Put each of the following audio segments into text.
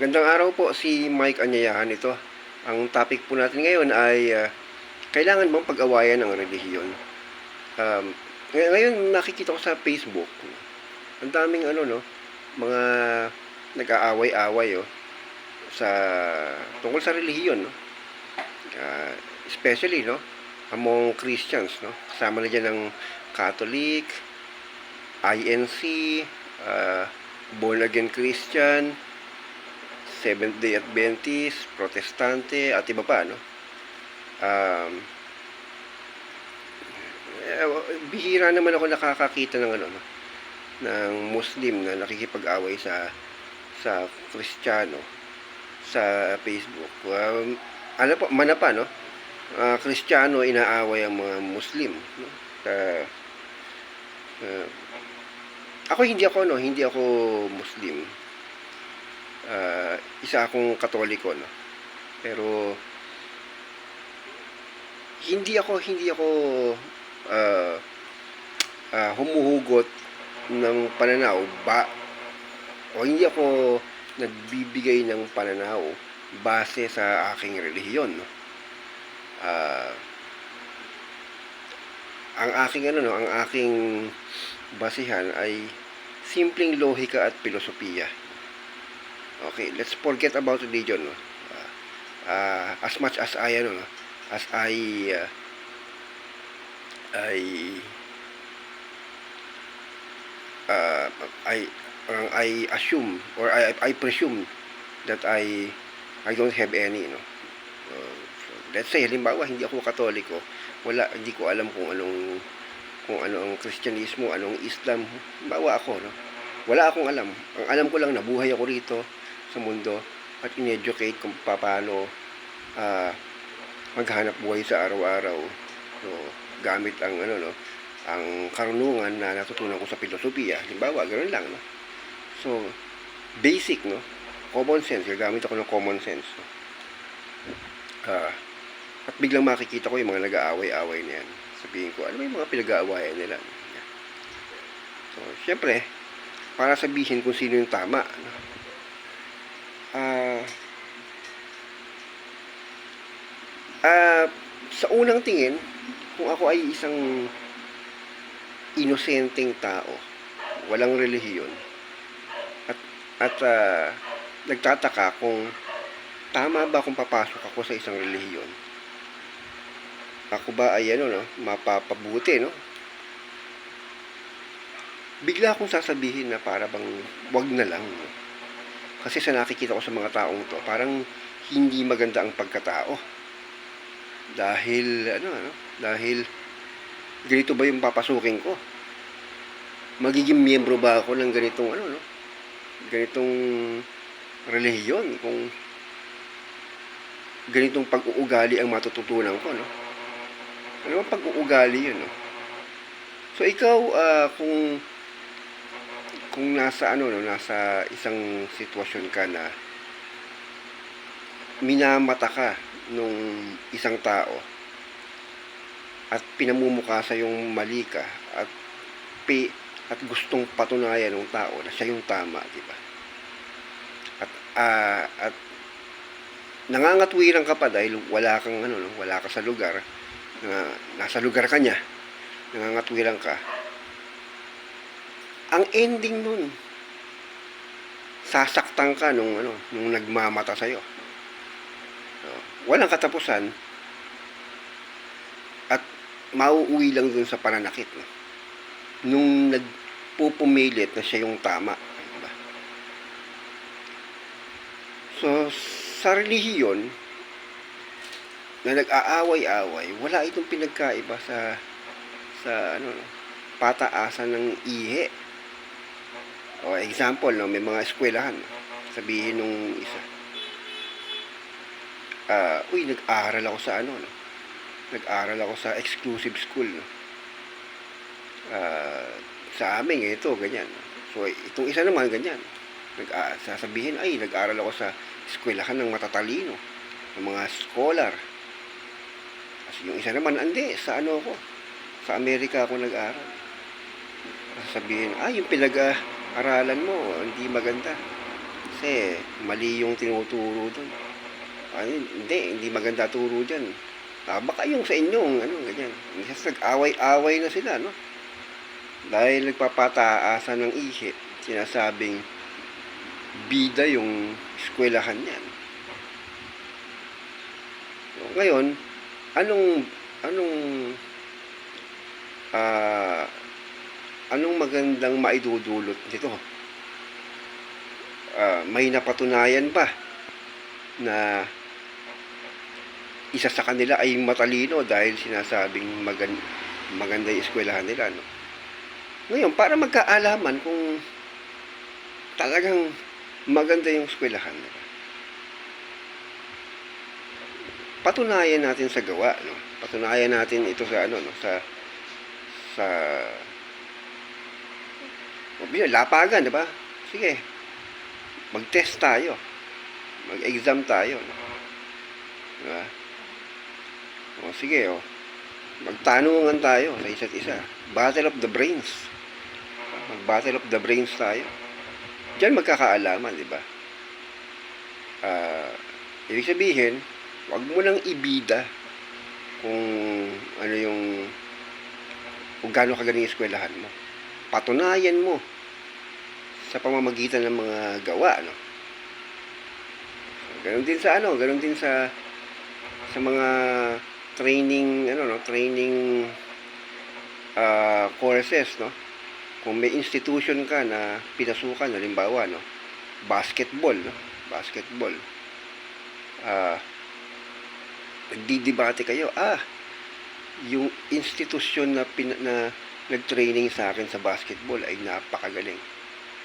Gandang araw po si Mike Anyayahan ito. Ang topic po natin ngayon ay ah, kailangan bang pag-awayan ng relihiyon? Um, ngay- ngayon nakikita ko sa Facebook, ang daming ano no, mga nag-aaway-away oh, sa tungkol sa relihiyon no. Ah, especially no among Christians no. Kasama na diyan ng Catholic, INC, ah, born again Christian, Seventh Day Adventist, Protestante, at iba pa, no? Um, eh, bihira naman ako nakakakita ng ano, no? ng Muslim na nakikipag-away sa sa Kristiyano sa Facebook. Um, ano po, mana no? Ah, Kristiyano inaaway ang mga Muslim, no? Ah, ah, ako hindi ako no, hindi ako Muslim ah, isa akong katoliko no? Pero hindi ako hindi ako ah, ah, humuhugot ng pananaw ba o hindi ako nagbibigay ng pananaw base sa aking relihiyon no? Ah, ang aking ano no? Ang aking basihan ay simpleng lohika at filosofiya Okay, let's forget about religion. No? Uh, uh, as much as I ano, no? as I uh, I uh, I parang I assume or I I presume that I I don't have any, no. Uh, let's say halimbawa hindi ako katoliko, wala hindi ko alam kung anong kung ano ang Kristyanismo, anong Islam, bawa ako, no. Wala akong alam. Ang alam ko lang nabuhay ako rito sa mundo at in-educate kung paano ah, maghanap buhay sa araw-araw. So, gamit ang ano no, ang karunungan na natutunan ko sa filosofiya. Halimbawa, ganoon lang no. So, basic no, common sense, gagamit ako ng common sense. No? Ah, at biglang makikita ko yung mga nag-aaway-away na yan. Sabihin ko, ano ba yung mga pinag-aawayan nila? So, syempre, para sabihin kung sino yung tama. No? Ah, ah, sa unang tingin, kung ako ay isang inosenteng tao, walang relihiyon, at, at ah, nagtataka kung tama ba kung papasok ako sa isang relihiyon, ako ba ay ano, no, mapapabuti, no? Bigla akong sasabihin na para bang wag na lang, no? Kasi sa nakikita ko sa mga taong to, parang hindi maganda ang pagkatao. Dahil, ano, ano, dahil, ganito ba yung papasukin ko? Magiging miyembro ba ako ng ganitong, ano, no? Ganitong relihiyon, kung ganitong pag-uugali ang matututunan ko, no? Ano ang pag-uugali yun, no? So, ikaw, ah, kung kung nasa ano no nasa isang sitwasyon ka na minamata ka nung isang tao at pinamumukha sa yung mali ka at pi, at gustong patunayan ng tao na siya yung tama, di ba? At ah, at nangangatwiran ka pa dahil wala kang ano no, wala ka sa lugar na nasa lugar ka niya. Nangangatwiran ka ang ending nun, sasaktan ka nung, ano, nung nagmamata sa'yo. So, walang katapusan at mauuwi lang dun sa pananakit. No? Nung nagpupumilit na siya yung tama. Diba? So, sa relihiyon, na nag-aaway-away, wala itong pinagkaiba sa sa ano pataasan ng ihe o example, no, may mga eskwelahan. Sabihin nung isa. Ah, uy, nag-aral ako sa ano, no? Nag-aral ako sa exclusive school, no? Ah, sa amin, ito, ganyan. So, itong isa naman, ganyan. Nag ah, sasabihin, ay, nag-aral ako sa eskwelahan ng matatalino, ng mga scholar. Kasi yung isa naman, hindi, sa ano ako, sa Amerika ako nag-aral. Sasabihin, ay, yung pinag-aralan mo, hindi maganda. Kasi mali yung tinuturo doon. Ano, hindi, hindi maganda turo dyan. Ah, baka yung sa inyong, ano, ganyan. Kasi nag-away-away na sila, no? Dahil nagpapataasan ng isip, sinasabing bida yung eskwelahan niyan. So, ngayon, anong, anong, ah, anong magandang maidudulot nito? Ah, may napatunayan pa na isa sa kanila ay matalino dahil sinasabing magan maganda yung eskwelahan nila. No? Ngayon, para magkaalaman kung talagang maganda yung eskwelahan nila, patunayan natin sa gawa. No? Patunayan natin ito sa ano, no? sa sa bilang, lapagan, di ba? Sige, mag-test tayo. Mag-exam tayo. Di ba? O, sige, o. Magtanungan tayo sa isa't isa. Battle of the brains. Mag-battle of the brains tayo. Diyan magkakaalaman, di ba? Ah, ibig sabihin, wag mo lang ibida kung ano yung kung gaano kagaling eskwelahan mo. Patunayan mo sa pamamagitan ng mga gawa, no? Ganon din sa ano, ganon din sa sa mga training ano no, training ah, courses, no? Kung may institution ka na pinasukan, halimbawa, no? Basketball, no? Basketball. Ah, nagdidebate kayo, ah, yung institusyon na, pin, na nag-training sa akin sa basketball ay napakagaling.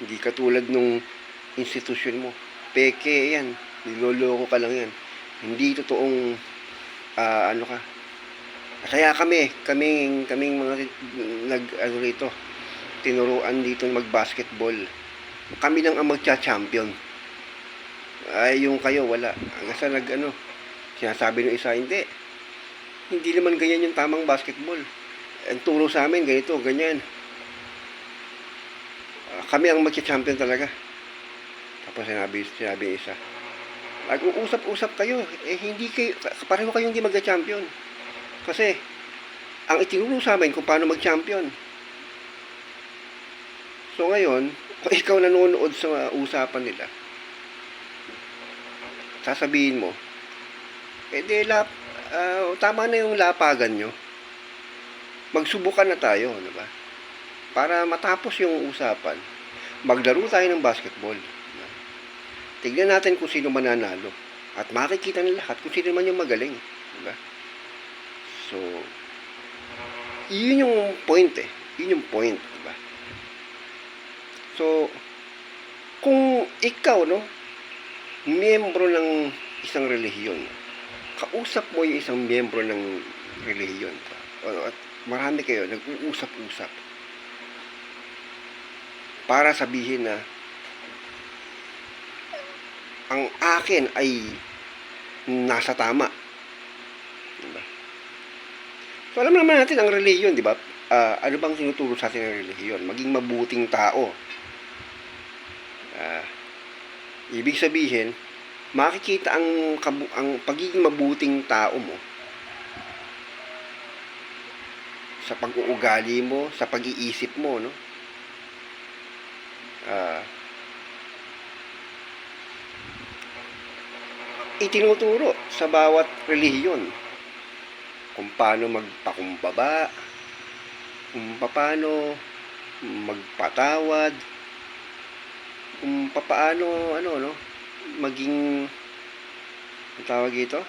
Hindi katulad nung institusyon mo. Peke yan. Niloloko ka lang yan. Hindi totoong ah, ano ka. Kaya kami, kaming, kaming mga nag, ano rito, tinuruan dito mag-basketball. Kami lang ang magcha-champion. Ay, yung kayo, wala. Hanggang sa nag, ano, sinasabi ng isa, hindi. Hindi naman ganyan yung tamang basketball. Ang turo sa amin, ganito, ganyan. Ah, kami ang magcha-champion talaga. Tapos sinabi, sinabi isa, Nag-uusap-usap kayo, eh hindi kayo, pareho kayong hindi magka-champion. Kasi, ang itinuro sa amin kung paano mag-champion. So ngayon, kung ikaw nanonood sa usapan nila, sasabihin mo, eh di lap, ah, tama na yung lapagan nyo. Magsubukan na tayo, di ba? Para matapos yung usapan, maglaro tayo ng basketball. di ba? Tignan natin kung sino mananalo. At makikita ng lahat kung sino man yung magaling. Di ba? So, yun yung point eh. Yun yung point, di ba? So, kung ikaw, no, miyembro ng isang relihiyon, kausap mo yung isang miyembro ng relihiyon, at marami kayo, nag-uusap-usap, para sabihin na, ang akin ay nasa tama. Diba? So, alam naman natin ang relihiyon, di ba? Ah, ano bang tinuturo sa atin ng relihiyon? Maging mabuting tao. Ah, ibig sabihin, makikita ang, ang pagiging mabuting tao mo sa pag-uugali mo, sa pag-iisip mo, no? Ah, itinuturo sa bawat relihiyon kung paano magpakumbaba, kung paano magpatawad, kung paano ano no maging tawag ito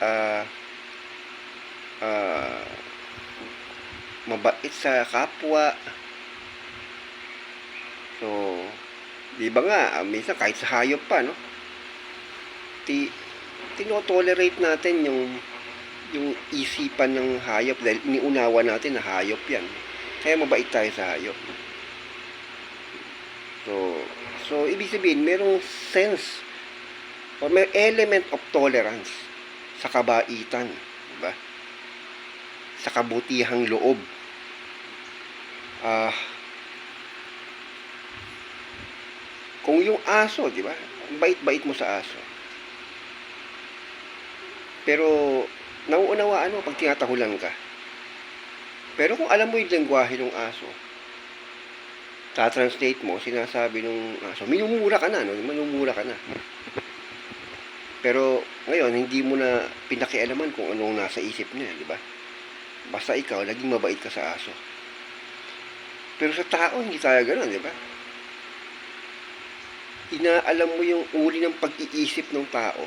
ah ah mabait sa kapwa. So di ba nga minsan kahit sa hayop pa no? Ti tinotolerate natin yung yung isipan ng hayop dahil iniunawa natin na hayop yan. Kaya mabait tayo sa hayop. So so ibig sabihin merong sense or may element of tolerance sa kabaitan di ba? Sa kabutihang loob ah kung yung aso di ba bait-bait mo sa aso. Pero, nauunawaan mo pag tinatahulan ka. Pero kung alam mo yung lengguwahe ng aso, tatranslate mo, sinasabi ng aso, minumura ka na, no? Minumura ka na. Pero ngayon, hindi mo na pinakialaman kung anong nasa isip niya, di ba? Basta ikaw, naging mabait ka sa aso. Pero sa tao, hindi tayo gano'n, di ba? Inaalam mo yung uri ng pag-iisip ng tao.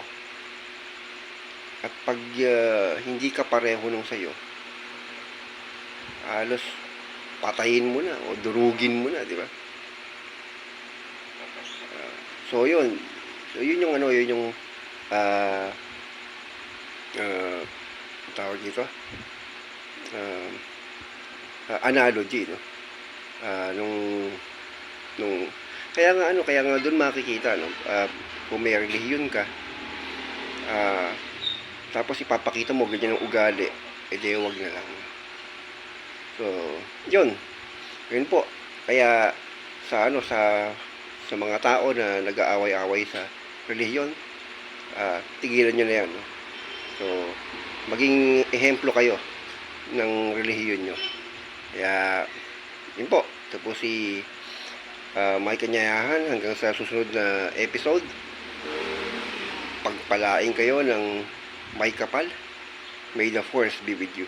At pag ah, hindi ka pareho nung sa'yo, halos patayin mo na o durugin mo na, di ba? Ah, so, yun. So, yun yung ano, yun yung ah, ang tawag dito Ah, ah, analogy no Ah, nung nung kaya nga ano kaya nga doon makikita no ah, kung ka ah, tapos ipapakita mo ganyan ang ugali edi wag na lang so yun yun po kaya sa ano sa sa mga tao na nag-aaway-away sa relihiyon ah, tigilan nyo na yan. No? So, maging ehemplo kayo ng relihiyon nyo. Kaya, yun po. Ito po si ah, Mike Kanyayahan hanggang sa susunod na episode. Pagpalaing kayo ng may kapal. May the force be with you.